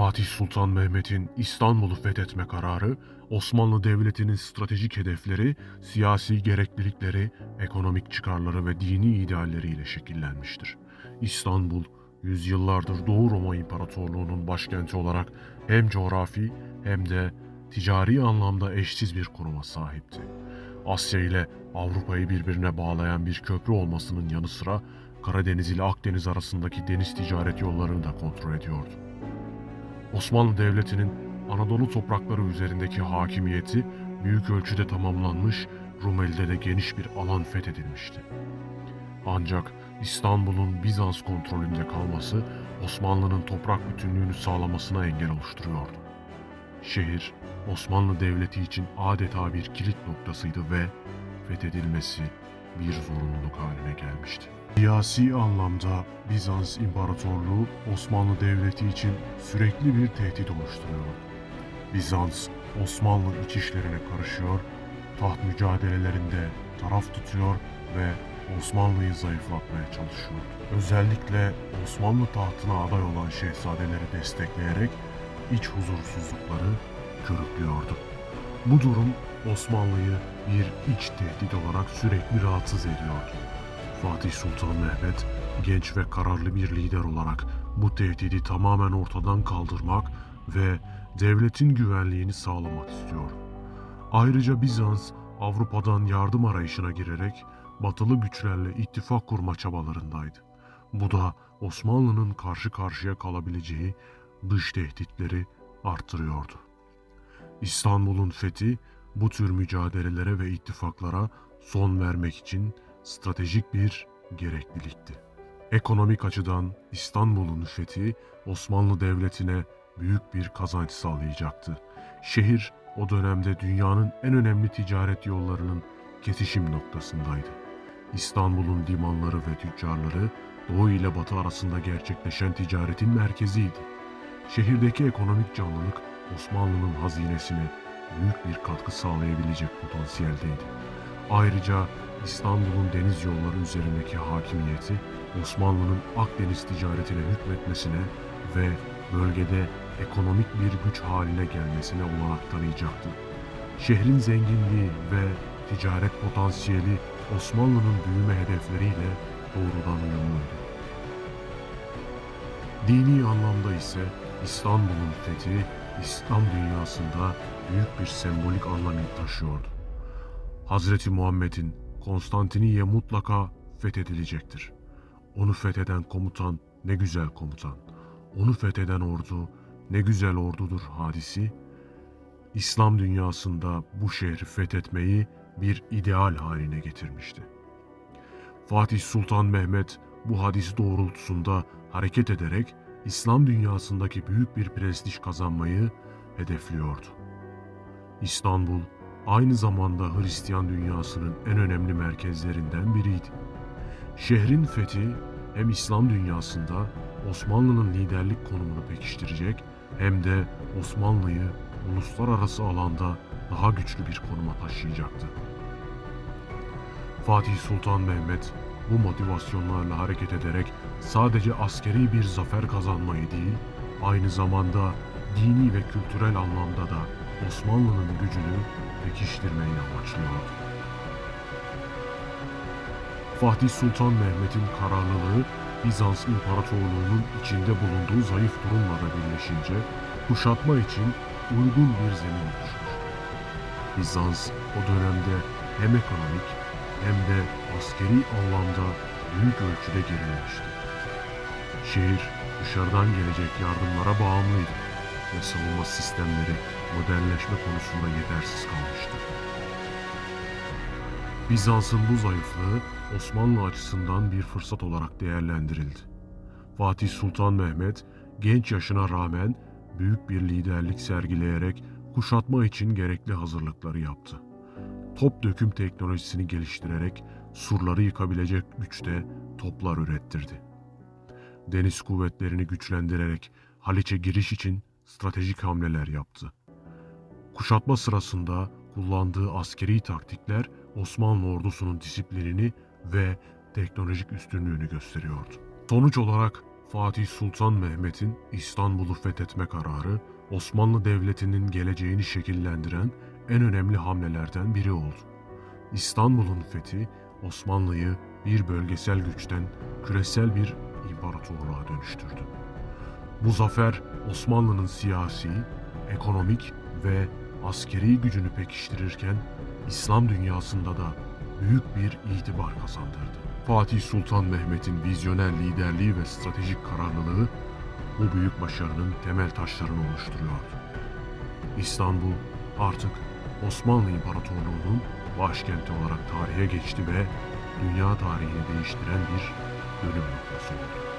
Fatih Sultan Mehmet'in İstanbul'u fethetme kararı, Osmanlı Devleti'nin stratejik hedefleri, siyasi gereklilikleri, ekonomik çıkarları ve dini idealleriyle şekillenmiştir. İstanbul, yüzyıllardır Doğu Roma İmparatorluğu'nun başkenti olarak hem coğrafi hem de ticari anlamda eşsiz bir konuma sahipti. Asya ile Avrupa'yı birbirine bağlayan bir köprü olmasının yanı sıra Karadeniz ile Akdeniz arasındaki deniz ticaret yollarını da kontrol ediyordu. Osmanlı Devleti'nin Anadolu toprakları üzerindeki hakimiyeti büyük ölçüde tamamlanmış, Rumeli'de de geniş bir alan fethedilmişti. Ancak İstanbul'un Bizans kontrolünde kalması Osmanlı'nın toprak bütünlüğünü sağlamasına engel oluşturuyordu. Şehir Osmanlı Devleti için adeta bir kilit noktasıydı ve fethedilmesi bir zorunluluk haline gelmişti. Siyasi anlamda Bizans İmparatorluğu Osmanlı Devleti için sürekli bir tehdit oluşturuyordu. Bizans Osmanlı iç işlerine karışıyor, taht mücadelelerinde taraf tutuyor ve Osmanlı'yı zayıflatmaya çalışıyordu. Özellikle Osmanlı tahtına aday olan şehzadeleri destekleyerek iç huzursuzlukları körüklüyordu. Bu durum Osmanlı'yı bir iç tehdit olarak sürekli rahatsız ediyordu. Fatih Sultan Mehmet genç ve kararlı bir lider olarak bu tehdidi tamamen ortadan kaldırmak ve devletin güvenliğini sağlamak istiyor. Ayrıca Bizans Avrupa'dan yardım arayışına girerek batılı güçlerle ittifak kurma çabalarındaydı. Bu da Osmanlı'nın karşı karşıya kalabileceği dış tehditleri arttırıyordu. İstanbul'un fethi bu tür mücadelelere ve ittifaklara son vermek için stratejik bir gereklilikti. Ekonomik açıdan İstanbul'un fethi Osmanlı Devleti'ne büyük bir kazanç sağlayacaktı. Şehir o dönemde dünyanın en önemli ticaret yollarının kesişim noktasındaydı. İstanbul'un limanları ve tüccarları Doğu ile Batı arasında gerçekleşen ticaretin merkeziydi. Şehirdeki ekonomik canlılık Osmanlı'nın hazinesine büyük bir katkı sağlayabilecek potansiyeldeydi. Ayrıca İstanbul'un deniz yolları üzerindeki hakimiyeti Osmanlı'nın Akdeniz ticaretine hükmetmesine ve bölgede ekonomik bir güç haline gelmesine olanak tanıyacaktı. Şehrin zenginliği ve ticaret potansiyeli Osmanlı'nın büyüme hedefleriyle doğrudan uyumluydu. Dini anlamda ise İstanbul'un fethi İslam dünyasında büyük bir sembolik anlam taşıyordu. Hazreti Muhammed'in Konstantiniye mutlaka fethedilecektir. Onu fetheden komutan ne güzel komutan. Onu fetheden ordu ne güzel ordudur hadisi. İslam dünyasında bu şehri fethetmeyi bir ideal haline getirmişti. Fatih Sultan Mehmet bu hadis doğrultusunda hareket ederek İslam dünyasındaki büyük bir prestij kazanmayı hedefliyordu. İstanbul aynı zamanda Hristiyan dünyasının en önemli merkezlerinden biriydi. Şehrin fethi hem İslam dünyasında Osmanlı'nın liderlik konumunu pekiştirecek hem de Osmanlı'yı uluslararası alanda daha güçlü bir konuma taşıyacaktı. Fatih Sultan Mehmet bu motivasyonlarla hareket ederek sadece askeri bir zafer kazanmayı değil, aynı zamanda dini ve kültürel anlamda da Osmanlı'nın gücünü pekiştirmeyi amaçlıyordu. Fatih Sultan Mehmet'in kararlılığı Bizans İmparatorluğu'nun içinde bulunduğu zayıf durumla da birleşince kuşatma için uygun bir zemin oluşmuş. Bizans o dönemde hem ekonomik hem de askeri anlamda büyük ölçüde gerilemişti. Şehir dışarıdan gelecek yardımlara bağımlıydı ve savunma sistemleri modernleşme konusunda yetersiz kalmıştı. Bizans'ın bu zayıflığı Osmanlı açısından bir fırsat olarak değerlendirildi. Fatih Sultan Mehmet genç yaşına rağmen büyük bir liderlik sergileyerek kuşatma için gerekli hazırlıkları yaptı. Top döküm teknolojisini geliştirerek surları yıkabilecek güçte toplar ürettirdi. Deniz kuvvetlerini güçlendirerek Haliç'e giriş için stratejik hamleler yaptı. Kuşatma sırasında kullandığı askeri taktikler Osmanlı ordusunun disiplinini ve teknolojik üstünlüğünü gösteriyordu. Sonuç olarak Fatih Sultan Mehmet'in İstanbul'u fethetme kararı Osmanlı Devleti'nin geleceğini şekillendiren en önemli hamlelerden biri oldu. İstanbul'un fethi Osmanlı'yı bir bölgesel güçten küresel bir imparatorluğa dönüştürdü. Bu zafer Osmanlı'nın siyasi, ekonomik ve askeri gücünü pekiştirirken İslam dünyasında da büyük bir itibar kazandırdı. Fatih Sultan Mehmet'in vizyoner liderliği ve stratejik kararlılığı bu büyük başarının temel taşlarını oluşturuyordu. İstanbul artık Osmanlı İmparatorluğu'nun başkenti olarak tarihe geçti ve dünya tarihini değiştiren bir dönüm noktası oldu.